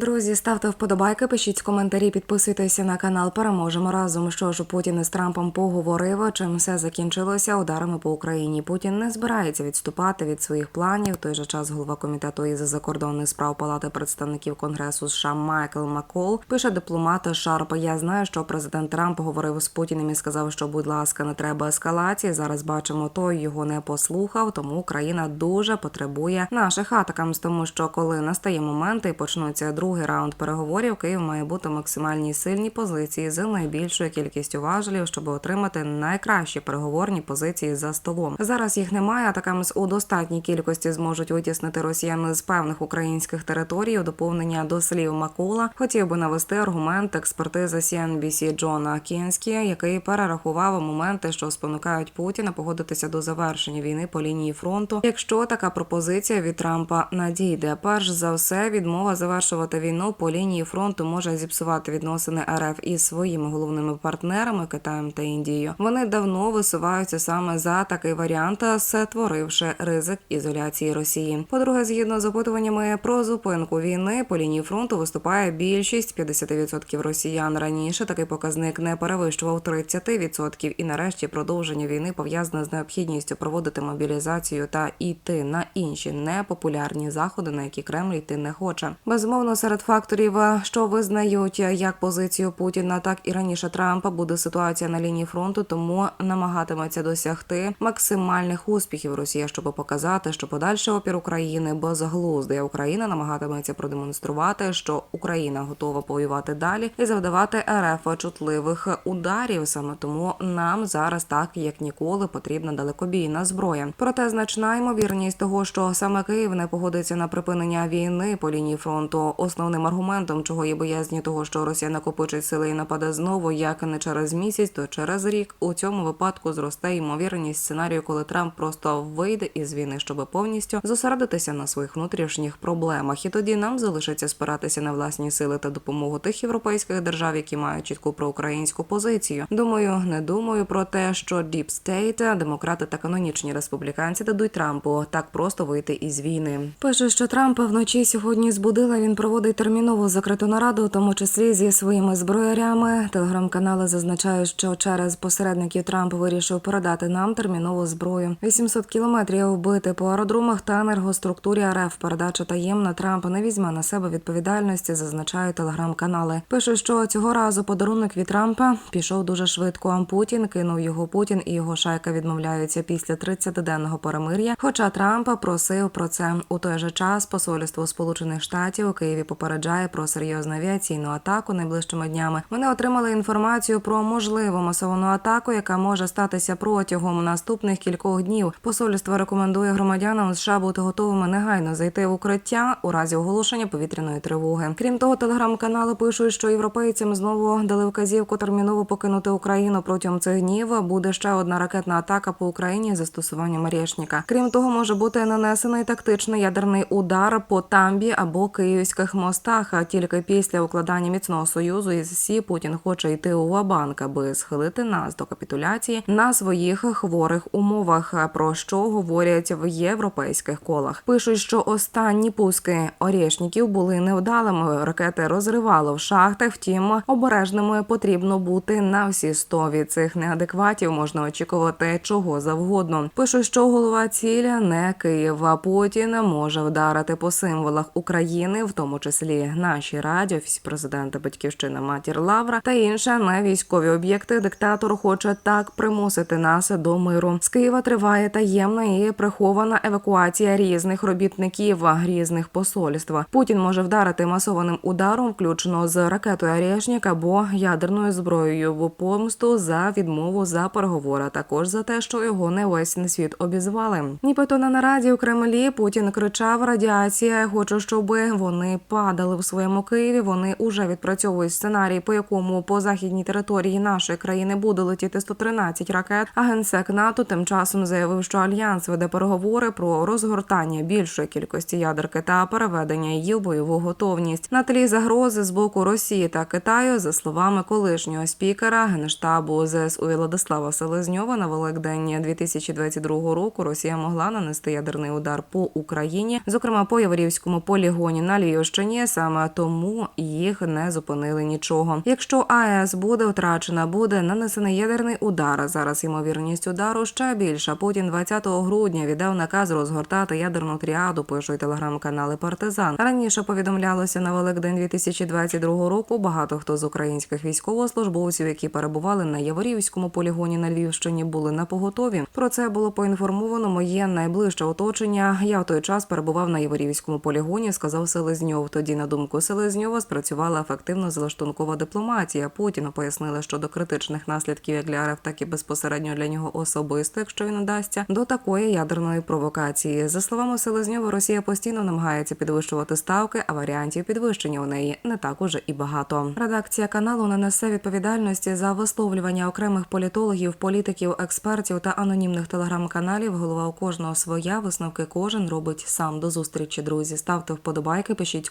Друзі, ставте вподобайки, пишіть коментарі, підписуйтеся на канал. Переможемо разом. Що ж Путін із Трампом поговорив. Чим все закінчилося ударами по Україні. Путін не збирається відступати від своїх планів. В той же час голова комітету із закордонних справ Палати представників Конгресу США Майкл Макол пише дипломат Шарп. Я знаю, що президент Трамп говорив з Путіним і сказав, що будь ласка, не треба ескалації. Зараз бачимо, той його не послухав. Тому Україна дуже потребує наших атакам. Тому що коли настає момент і почнуться другий раунд переговорів, Київ має бути в максимальній сильній позиції з найбільшою кількістю важелів, щоб отримати найкращі переговорні позиції за столом. Зараз їх немає. Атакам у достатній кількості зможуть витіснити росіян з певних українських територій. У доповнення до слів Макула хотів би навести аргумент експертизи CNBC Джона Кінські, який перерахував моменти, що спонукають Путіна погодитися до завершення війни по лінії фронту. Якщо така пропозиція від Трампа надійде, перш за все, відмова завершувати війну по лінії фронту може зіпсувати відносини РФ із своїми головними партнерами Китаєм та Індією. Вони давно висуваються саме за такий варіант, створивши ризик ізоляції Росії. По-друге, згідно з опитуваннями про зупинку війни по лінії фронту виступає більшість 50% росіян. Раніше такий показник не перевищував 30%. І нарешті продовження війни пов'язане з необхідністю проводити мобілізацію та йти на інші непопулярні заходи, на які Кремль йти не хоче. Безумовно, серед факторів, що визнають як позицію Путіна, так і раніше Трампа, буде ситуація на лінії фронту, тому намагатиметься досягти максимальних успіхів Росія, щоб показати, що подальший опір України безглуздий. Україна намагатиметься продемонструвати, що Україна готова воювати далі і завдавати РФ чутливих ударів. Саме тому нам зараз так як ніколи потрібна далекобійна зброя. Проте значна ймовірність того, що саме Київ не погодиться на припинення війни по лінії фронту. Основним аргументом, чого є боязні того, що Росія накопичить сили і нападе знову, як не через місяць, то через рік. У цьому випадку зросте ймовірність сценарію, коли Трамп просто вийде із війни, щоб повністю зосередитися на своїх внутрішніх проблемах. І тоді нам залишиться спиратися на власні сили та допомогу тих європейських держав, які мають чітку проукраїнську позицію. Думаю, не думаю про те, що Deep State, демократи та канонічні республіканці дадуть Трампу так просто вийти із війни. Пише, що Трампа вночі сьогодні збудила. Він проводить термінову закриту нараду, у тому числі зі своїми зброярями. Телеграм-канали зазначають, що через посередників Трамп вирішив передати нам термінову зброю. 800 кілометрів вбити по аеродромах та енергоструктурі РФ. Передача таємна Трамп не візьме на себе відповідальності, зазначають телеграм-канали. Пише, що цього разу подарунок від Трампа пішов дуже швидко. Путін кинув його Путін і його шайка відмовляються після 30-денного перемир'я. Хоча Трампа просив про це у той же час. Посольство Сполучених Штатів у Києві попереджає про серйозну авіаційну атаку найближчими днями. Вони отримали інформацію про можливу масовану атаку, яка може статися протягом наступних кількох днів. Посольство рекомендує громадянам США бути готовими негайно зайти в укриття у разі оголошення повітряної тривоги. Крім того, телеграм-канали пишуть, що європейцям знову дали вказівку терміново покинути Україну протягом цих днів. Буде ще одна ракетна атака по Україні з застосуванням Рєшніка. Крім того, може бути нанесений тактичний ядерний удар по тамбі або київських мостах. А тільки після укладання міцного союзу із СІ Путін хоче йти у Вабанк, аби схилити нас до капітуляції на своїх хворих умовах. Про що говорять в європейських колах? Пишуть, що останні пуски орєшніків були невдалими. Ракети розривало в шахтах. Втім, обережними потрібно бути на всі сто від цих неадекватів. Можна очікувати чого завгодно. Пишуть, що голова ціля не Київ. а Путін може вдарити по символах України, в тому числі наші раді, офіс президента, батьківщина, матір Лавра та інше на військові об'єкти. Диктатор хоче так примусити нас до миру. З Києва триває таємна і прихована евакуація різних робітників різних посольств. Путін може вдарити масованим ударом, включно з ракетою «Орєшнік» або ядерною зброєю в помсту за відмову за переговори, а також за те, що його не весь світ обізвали. Нібито на нараді у Кремлі Путін кричав: Радіація. Хочу, щоб вони падали в своєму Києві. Вони уже відпрацьовують сценарій, по якому по західній території нашої країни буде летіти 113 ракет. А генсек НАТО тим часом заявив, що альянс веде переговори про розгортання більшої кількості ядерки та переведення її в бойову готовність на тлі загрози з боку Росії та Китаю, за словами колишнього спікера генштабу ЗСУ Владислава Селезньова на Великдень 2022 року Росія могла нанести ядерний удар по Україні, зокрема по Яворівському полігоні на Львівщині. Європейщині. Саме тому їх не зупинили нічого. Якщо АЕС буде втрачена, буде нанесений ядерний удар. Зараз ймовірність удару ще більша. Путін 20 грудня віддав наказ розгортати ядерну тріаду. Пишуть телеграм-канали Партизан. Раніше повідомлялося на Великдень 2022 року. Багато хто з українських військовослужбовців, які перебували на Яворівському полігоні на Львівщині, були на поготові. Про це було поінформовано моє найближче оточення. Я в той час перебував на Яворівському полігоні. Сказав Селезньов. Тоді, на думку Селезньова, спрацювала ефективно залаштункова дипломатія. Путіну пояснили, що до критичних наслідків як для РФ, так і безпосередньо для нього особисто, якщо він удасться, до такої ядерної провокації. За словами Селезньова, Росія постійно намагається підвищувати ставки, а варіантів підвищення у неї не так уже і багато. Редакція каналу не несе відповідальності за висловлювання окремих політологів, політиків, експертів та анонімних телеграм-каналів. Голова у кожного своя висновки кожен робить сам. До зустрічі, друзі. Ставте вподобайки, пишіть